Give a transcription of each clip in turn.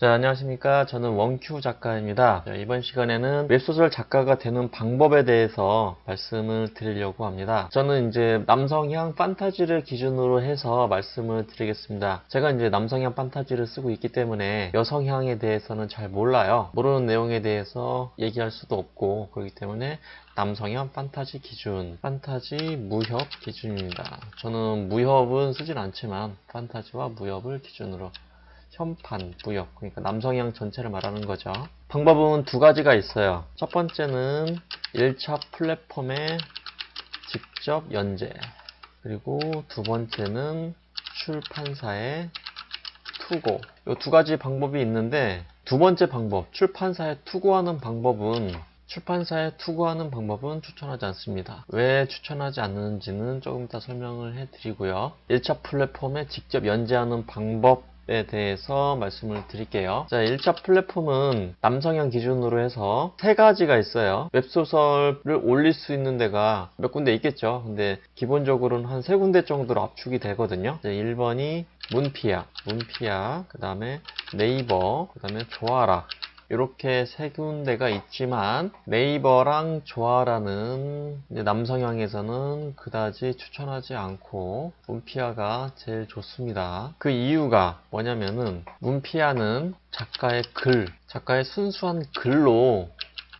자, 안녕하십니까. 저는 원큐 작가입니다. 자, 이번 시간에는 웹소설 작가가 되는 방법에 대해서 말씀을 드리려고 합니다. 저는 이제 남성향 판타지를 기준으로 해서 말씀을 드리겠습니다. 제가 이제 남성향 판타지를 쓰고 있기 때문에 여성향에 대해서는 잘 몰라요. 모르는 내용에 대해서 얘기할 수도 없고, 그렇기 때문에 남성향 판타지 기준, 판타지 무협 기준입니다. 저는 무협은 쓰진 않지만 판타지와 무협을 기준으로 현판, 무역, 그러니까 남성향 전체를 말하는 거죠. 방법은 두 가지가 있어요. 첫 번째는 1차 플랫폼의 직접 연재. 그리고 두 번째는 출판사의 투고. 이 두 가지 방법이 있는데, 두 번째 방법, 출판사에 투고하는 방법은 출판사에 투고하는 방법은 추천하지 않습니다. 왜 추천하지 않는지는 조금 이따 설명을 해드리고요. 1차 플랫폼에 직접 연재하는 방법 에 대해서 말씀을 드릴게요. 자, 1차 플랫폼은 남성향 기준으로 해서 세 가지가 있어요. 웹소설을 올릴 수 있는 데가 몇 군데 있겠죠. 근데 기본적으로는 한 세 군데 정도로 압축이 되거든요. 1번이 문피아, 문피아, 그 다음에 네이버, 그 다음에 조아라, 이렇게 세 군데가 있지만 네이버랑 조아라는 남성향에서는 그다지 추천하지 않고 문피아가 제일 좋습니다. 그 이유가 뭐냐면은 문피아는 작가의 글, 작가의 순수한 글로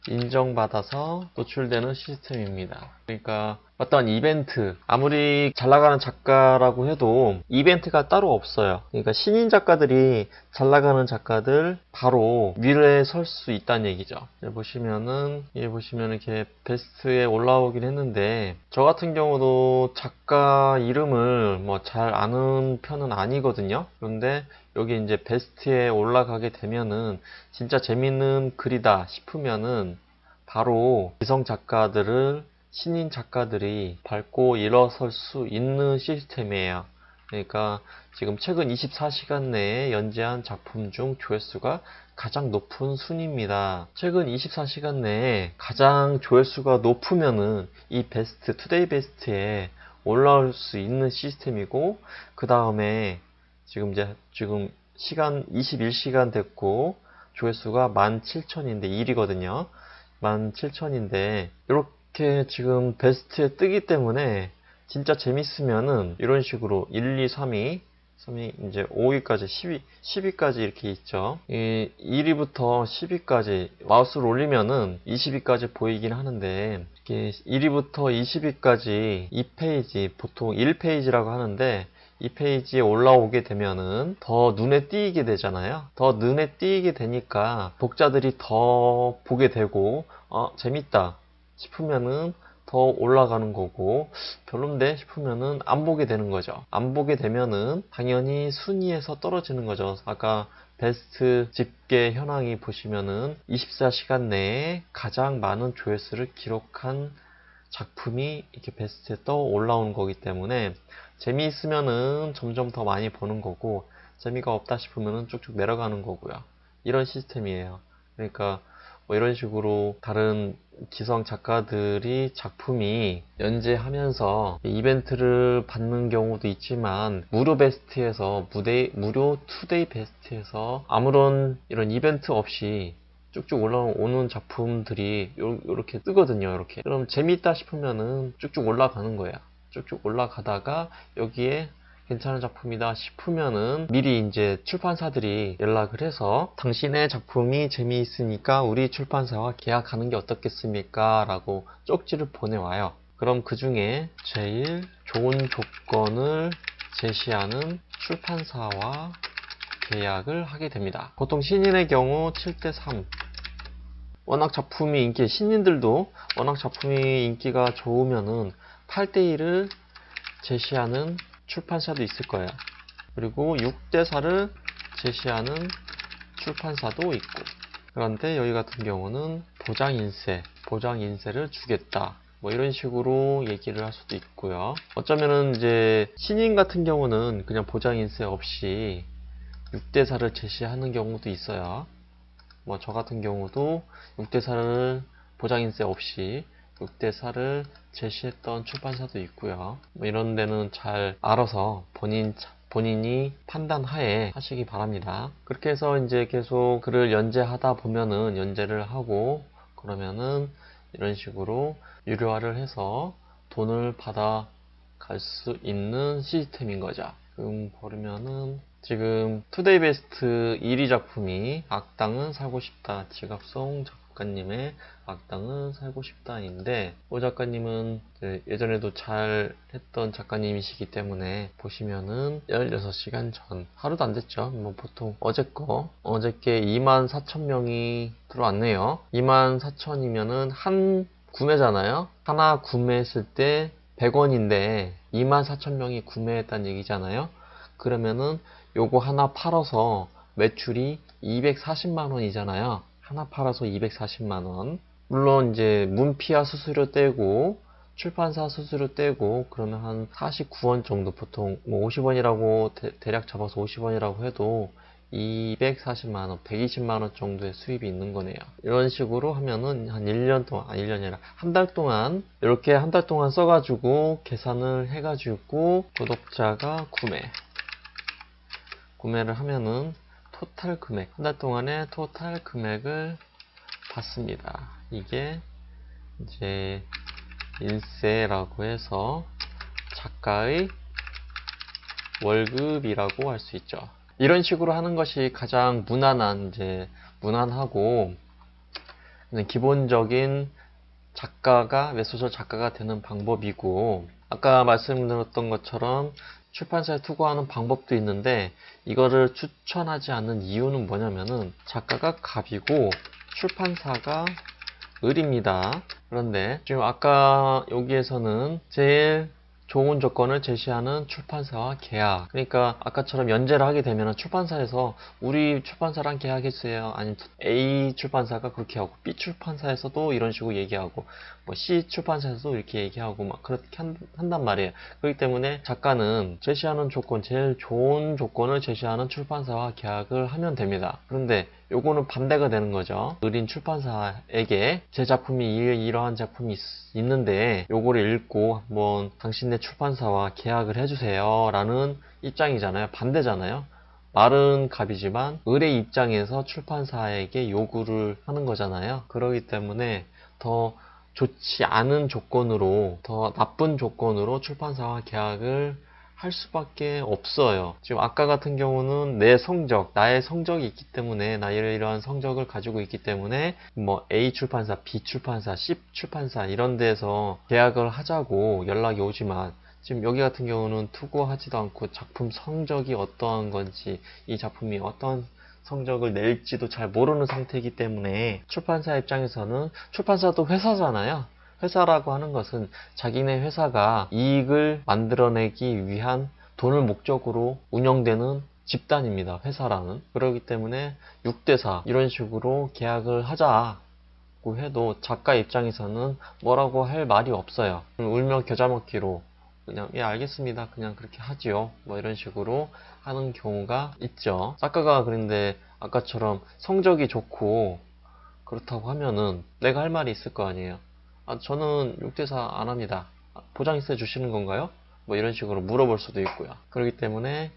인정받아서 노출되는 시스템입니다. 그러니까 어떤 이벤트, 아무리 잘 나가는 작가라고 해도 이벤트가 따로 없어요. 그러니까 신인 작가들이 잘 나가는 작가들 바로 위에 설 수 있다는 얘기죠. 보시면은, 예, 보시면 이렇게 베스트에 올라오긴 했는데, 저 같은 경우도 작가 이름을 뭐 잘 아는 편은 아니거든요. 그런데 여기 이제 베스트에 올라가게 되면은 진짜 재밌는 글이다 싶으면은 바로 기성 작가들을 신인 작가들이 밟고 일어설 수 있는 시스템이에요. 그러니까 지금 최근 24시간 내에 연재한 작품 중 조회수가 가장 높은 순입니다. 최근 24시간 내에 가장 조회수가 높으면은 이 베스트, 투데이 베스트에 올라올 수 있는 시스템이고, 그 다음에 지금 이제, 지금 시간 21시간 됐고, 조회수가 17,000인데 1이거든요. 17,000인데, 이렇게 이렇게 지금 베스트에 뜨기 때문에 진짜 재밌으면은 이런 식으로 1, 2, 3위 3위 이제 5위까지 10위 10위까지 이렇게 있죠. 이 1위부터 10위까지 마우스를 올리면은 20위까지 보이긴 하는데 이렇게 1위부터 20위까지 2페이지 보통 1페이지라고 하는데 이 페이지에 올라오게 되면은 더 눈에 띄게 되잖아요. 더 눈에 띄게 되니까 독자들이 더 보게 되고 어 재밌다 싶으면은 더 올라가는 거고 별론데 싶으면은 안 보게 되는 거죠. 안 보게 되면은 당연히 순위에서 떨어지는 거죠. 아까 베스트 집계 현황이 보시면은 24시간 내에 가장 많은 조회수를 기록한 작품이 이렇게 베스트에 떠 올라오는 거기 때문에 재미있으면은 점점 더 많이 보는 거고 재미가 없다 싶으면은 쭉쭉 내려가는 거고요. 이런 시스템이에요. 그러니까 뭐 이런 식으로 다른 기성 작가들이 작품이 연재하면서 이벤트를 받는 경우도 있지만 무료 베스트에서 무대 무료 투데이 베스트에서 아무런 이런 이벤트 없이 쭉쭉 올라오는 작품들이 이렇게 뜨거든요. 이렇게 그럼 재미있다 싶으면은 쭉쭉 올라가는 거야. 쭉쭉 올라가다가 여기에 괜찮은 작품이다 싶으면은 미리 이제 출판사들이 연락을 해서 당신의 작품이 재미있으니까 우리 출판사와 계약하는 게 어떻겠습니까? 라고 쪽지를 보내와요. 그럼 그 중에 제일 좋은 조건을 제시하는 출판사와 계약을 하게 됩니다. 보통 신인의 경우 7대3 워낙 작품이 인기, 신인들도 워낙 작품이 인기가 좋으면은 8대1을 제시하는 출판사도 있을 거예요. 그리고 6대4를 제시하는 출판사도 있고 그런데 여기 같은 경우는 보장인세, 보장인세를 주겠다. 뭐 이런 식으로 얘기를 할 수도 있고요. 어쩌면은 이제 신인 같은 경우는 그냥 보장인세 없이 6대4를 제시하는 경우도 있어요. 뭐 저 같은 경우도 6대4를 보장인세 없이 6대4를 제시했던 출판사도 있고요. 뭐 이런 데는 잘 알아서 본인 본인이 판단하에 하시기 바랍니다. 그렇게 해서 이제 계속 글을 연재하다 보면은 연재를 하고 그러면은 이런 식으로 유료화를 해서 돈을 받아 갈 수 있는 시스템인 거죠. 지금 보면은 지금 투데이 베스트 1위 작품이 악당은 살고 싶다 지갑송 작가님의 악당은 살고 싶다인데 오 작가님은 예전에도 잘 했던 작가님이시기 때문에 보시면은 16시간 전 하루도 안 됐죠 뭐 보통 어제 거 어저께 2만 4천 명이 들어왔네요 2만 4천이면은 한 구매잖아요 하나 구매했을 때 100원인데 2만 4천 명이 구매했다는 얘기잖아요 그러면은 요거 하나 팔아서 매출이 240만 원이잖아요. 하나 팔아서 240만 원. 물론 이제 문피아 수수료 떼고 출판사 수수료 떼고 그러면 한 49원 정도 보통 뭐 50원이라고 대 략 잡아서 50원이라고 해도 240만 원, 120만 원 정도의 수입이 있는 거네요. 이런 식으로 하면은 한 1년 동안, 아 1년이 아니라 한 달 동안 이렇게 한 달 동안 써가지고 계산을 해가지고 구독자가 구매 구매를 하면은 토탈 금액 한 달 동안의 토탈 금액을 받습니다. 이게 이제 일세라고 해서 작가의 월급이라고 할 수 있죠. 이런 식으로 하는 것이 가장 무난한 이제 무난하고 기본적인 작가가 웹소설 작가가 되는 방법이고 아까 말씀드렸던 것처럼 출판사에 투고하는 방법도 있는데 이거를 추천하지 않는 이유는 뭐냐면은 작가가 갑이고 출판사가 을입니다. 그런데 지금 아까 여기에서는 제일 좋은 조건을 제시하는 출판사와 계약. 그러니까 아까처럼 연재를 하게 되면 출판사에서 우리 출판사랑 계약했어요. 아니면 A 출판사가 그렇게 하고 B 출판사에서도 이런 식으로 얘기하고 뭐 C 출판사에서도 이렇게 얘기하고 막 그렇게 한, 단 말이에요. 그렇기 때문에 작가는 제시하는 조건 제일 좋은 조건을 제시하는 출판사와 계약을 하면 됩니다. 그런데 요거는 반대가 되는 거죠. 의린 출판사에게 제 작품이 이러한 작품이 있, 는데 요거를 읽고 한번 당신네 출판사와 계약을 해주세요 라는 입장이잖아요. 반대잖아요. 말은 갑이지만 을의 입장에서 출판사에게 요구를 하는 거잖아요. 그러기 때문에 더 좋지 않은 조건으로 더 나쁜 조건으로 출판사와 계약을 할 수밖에 없어요. 지금 아까 같은 경우는 내 성적, 나의 성적이 있기 때문에 나 이러이러한 성적을 가지고 있기 때문에 뭐 A 출판사, B 출판사, C 출판사 이런 데서 계약을 하자고 연락이 오지만 지금 여기 같은 경우는 투고하지도 않고 작품 성적이 어떠한 건지 이 작품이 어떤 성적을 낼지도 잘 모르는 상태이기 때문에 출판사 입장에서는 출판사도 회사잖아요. 회사라고 하는 것은 자기네 회사가 이익을 만들어내기 위한 돈을 목적으로 운영되는 집단입니다. 회사라는. 그렇기 때문에 6대4 이런 식으로 계약을 하자고 해도 작가 입장에서는 뭐라고 할 말이 없어요. 울며 겨자 먹기로 그냥 예 알겠습니다. 그냥 그렇게 하지요. 뭐 이런 식으로 하는 경우가 있죠. 작가가 그런데 아까처럼 성적이 좋고 그렇다고 하면은 내가 할 말이 있을 거 아니에요. 아, 저는 6대4 안 합니다. 아, 보장있어 주시는 건가요? 뭐 이런 식으로 물어볼 수도 있고요. 그렇기 때문에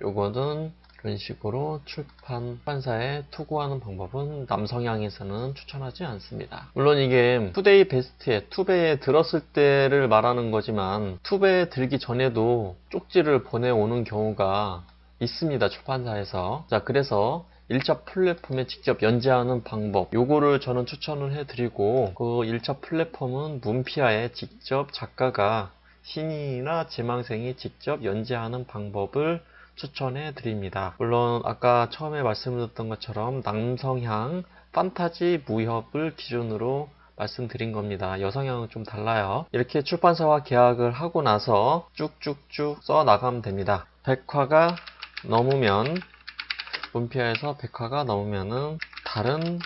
요거는 이런 식으로 출판사에 투고하는 방법은 남성향에서는 추천하지 않습니다. 물론 이게 투데이 베스트에 투배에 들었을 때를 말하는 거지만 투배에 들기 전에도 쪽지를 보내오는 경우가 있습니다. 출판사에서. 자, 그래서 1차 플랫폼에 직접 연재하는 방법 요거를 저는 추천을 해드리고 그 1차 플랫폼은 문피아에 직접 작가가 신인이나 지망생이 직접 연재하는 방법을 추천해 드립니다. 물론 아까 처음에 말씀드렸던 것처럼 남성향 판타지 무협을 기준으로 말씀드린 겁니다. 여성향은 좀 달라요. 이렇게 출판사와 계약을 하고 나서 쭉쭉쭉 써 나가면 됩니다. 백화가 넘으면 문피아에서 백화가 넘으면은 다른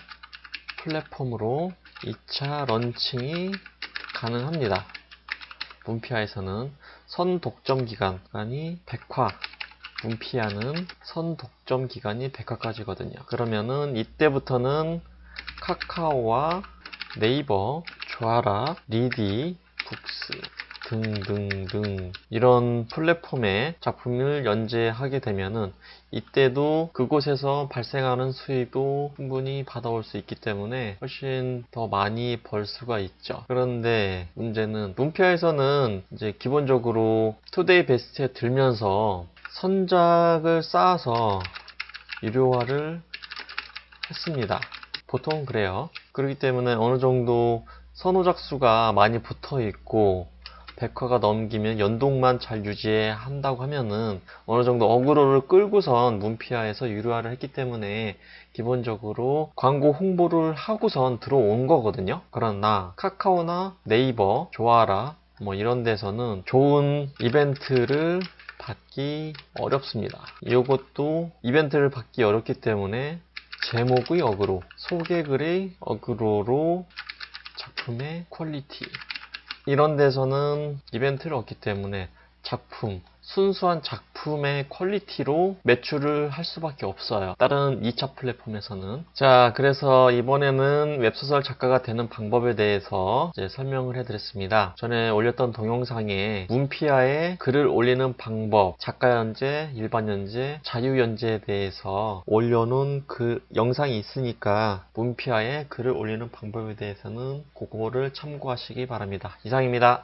플랫폼으로 2차 런칭이 가능합니다. 문피아에서는 선 독점 기간이 백화, 문피아는 선 독점 기간이 백화까지거든요. 그러면은 이때부터는 카카오와 네이버, 조아라, 리디, 북스 등등등 이런 플랫폼에 작품을 연재하게 되면은 이때도 그곳에서 발생하는 수입도 충분히 받아올 수 있기 때문에 훨씬 더 많이 벌 수가 있죠. 그런데 문제는 문표에서는 이제 기본적으로 투데이 베스트에 들면서 선작을 쌓아서 유료화를 했습니다. 보통 그래요. 그렇기 때문에 어느 정도 선호작 수가 많이 붙어 있고 백화가 넘기면 연동만 잘 유지한다고 하면은 어느 정도 어그로를 끌고선 문피아에서 유료화를 했기 때문에 기본적으로 광고 홍보를 하고선 들어온 거거든요. 그러나 카카오나 네이버, 조아라 뭐 이런 데서는 좋은 이벤트를 받기 어렵습니다. 이것도 이벤트를 받기 어렵기 때문에 제목의 어그로, 소개글의 어그로로 작품의 퀄리티 이런 데서는 이벤트를 얻기 때문에 작품, 순수한 작품의 퀄리티로 매출을 할 수밖에 없어요. 다른 2차 플랫폼에서는. 자, 그래서 이번에는 웹소설 작가가 되는 방법에 대해서 설명을 해드렸습니다. 전에 올렸던 동영상에 문피아에 글을 올리는 방법, 작가 연재, 일반 연재, 자유 연재에 대해서 올려놓은 그 영상이 있으니까 문피아에 글을 올리는 방법에 대해서는 그거를 참고하시기 바랍니다. 이상입니다.